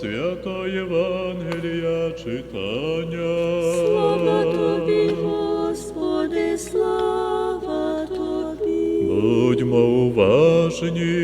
свято Євангелія читання. Слава тобі, Господи, слава тобі. Будьмо уважні,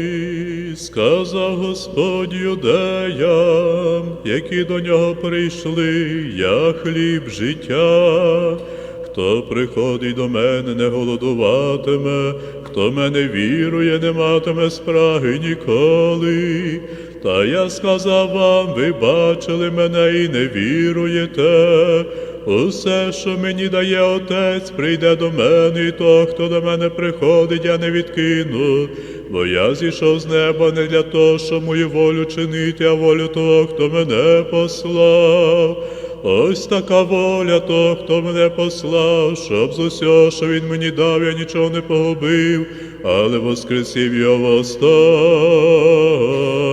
сказав Господь юдеям, які до нього прийшли, я хліб життя. Хто приходить до мене, не голодуватиме, хто мене вірує, не матиме спраги ніколи. Та я сказав вам, ви бачили мене і не віруєте. Усе, що мені дає Отець, прийде до мене, і то, хто до мене приходить, я не відкину. Бо я зійшов з неба не для того, щоб мою волю чинити, а волю того, хто мене послав. Ось така воля того, хто мене послав, щоб з усього, що він мені дав, я нічого не погубив, але воскресив його в останній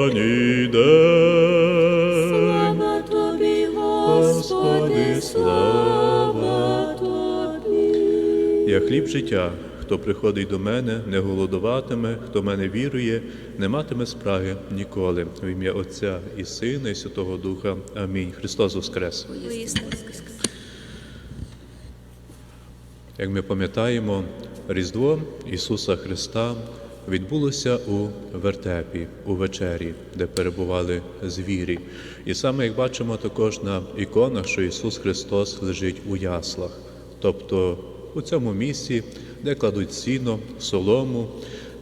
день. Слава тобі, Господи, слава тобі. Я хліб життя. Хто приходить до мене, не голодуватиме, хто мене вірує, не матиме спраги ніколи. В ім'я Отця і Сина, і Святого Духа. Амінь. Христос Воскрес. Як ми пам'ятаємо, Різдво Ісуса Христа відбулося у вертепі, у вечері, де перебували звірі. І саме як бачимо також на іконах, що Ісус Христос лежить у яслах, тобто у цьому місці, де кладуть сіно, солому,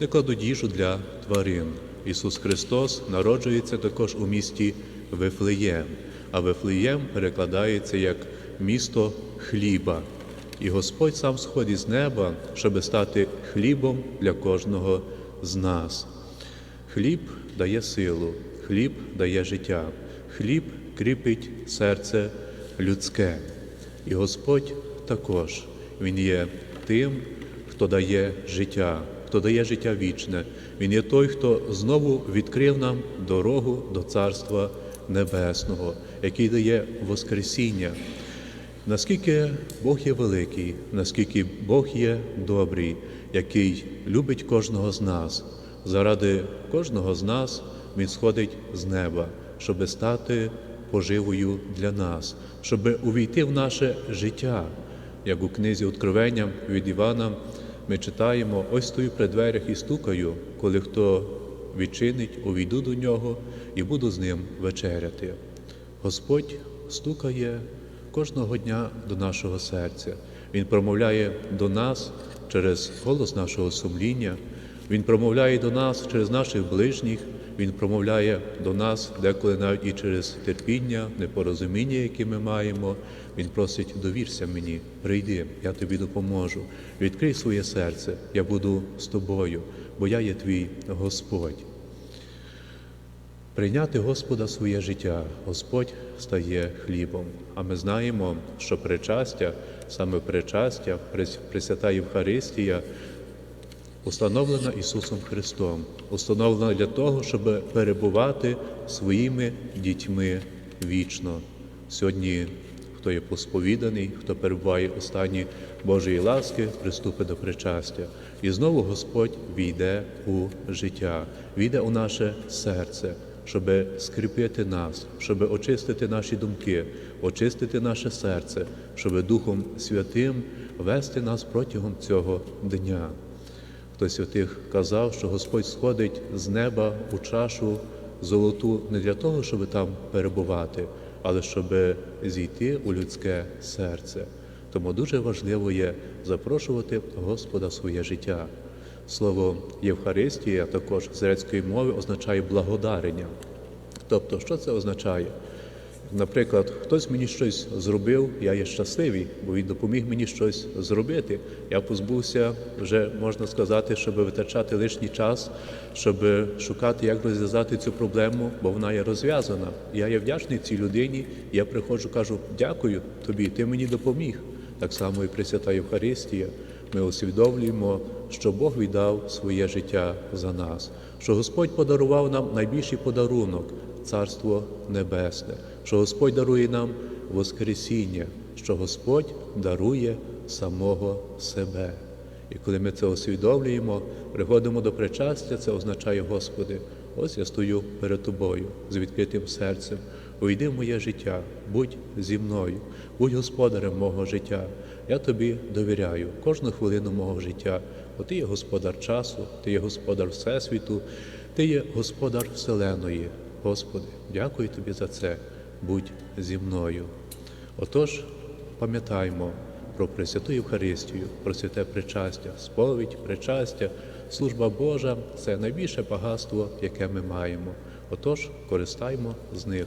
де кладуть їжу для тварин. Ісус Христос народжується також у місті Вифлеєм, а Вифлеєм перекладається як місто хліба. І Господь сам сходить з неба, щоб стати хлібом для кожного з нас. Хліб дає силу, хліб дає життя, хліб кріпить серце людське. І Господь також Він є тим, хто дає життя, хто дає життя вічне. Він є той, хто знову відкрив нам дорогу до Царства Небесного, який дає Воскресіння. Наскільки Бог є великий, наскільки Бог є добрий, який любить кожного з нас, заради кожного з нас Він сходить з неба, щоб стати поживою для нас, щоб увійти в наше життя. Як у книзі Откровення від Івана ми читаємо: ось стою при дверях і стукаю, коли хто відчинить, увійду до нього і буду з ним вечеряти. Господь стукає кожного дня до нашого серця. Він промовляє до нас через голос нашого сумління, Він промовляє до нас через наших ближніх, Він промовляє до нас деколи навіть і через терпіння, непорозуміння, які ми маємо. Він просить, довірся мені, прийди, я тобі допоможу. Відкрий своє серце, я буду з тобою, бо я є твій Господь. Прийняти Господа своє життя, Господь стає хлібом. А ми знаємо, що причастя, саме причастя, Пресвята Євхаристія, установлена Ісусом Христом, установлена для того, щоб перебувати своїми дітьми вічно. Сьогодні, хто є посповіданий, хто перебуває у стані Божої ласки, приступить до причастя. І знову Господь війде у життя, війде у наше серце, щоб скріпити нас, щоб очистити наші думки, очистити наше серце, щоб Духом Святим вести нас протягом цього дня. Хтось святих казав, що Господь сходить з неба у чашу золоту не для того, щоб там перебувати, але щоб зійти у людське серце. Тому дуже важливо є запрошувати Господа в своє життя. Слово Євхаристія також з грецької мови означає благодарення. Тобто, що це означає? Наприклад, хтось мені щось зробив, я є щасливий, бо він допоміг мені щось зробити. Я позбувся вже можна сказати, щоб витрачати лишній час, щоб шукати, як розв'язати цю проблему, бо вона є розв'язана. Я є вдячний цій людині. Я приходжу, кажу, дякую тобі, ти мені допоміг. Так само і Пресвята Євхаристія. Ми усвідомлюємо, що Бог віддав своє життя за нас, що Господь подарував нам найбільший подарунок Царство Небесне, що Господь дарує нам Воскресіння, що Господь дарує самого себе. І коли ми це усвідомлюємо, приходимо до причастя, це означає, Господи, ось я стою перед Тобою з відкритим серцем. Увійди в моє життя, будь зі мною, будь господарем мого життя. Я тобі довіряю кожну хвилину мого життя, бо ти є господар часу, ти є господар Всесвіту, ти є господар Вселеної. Господи, дякую тобі за це. Будь зі мною. Отож, пам'ятаймо про Пресвяту Євхаристію, про святе причастя, сповідь, причастя, служба Божа це найбільше багатство, яке ми маємо. Отож, користаймо з них.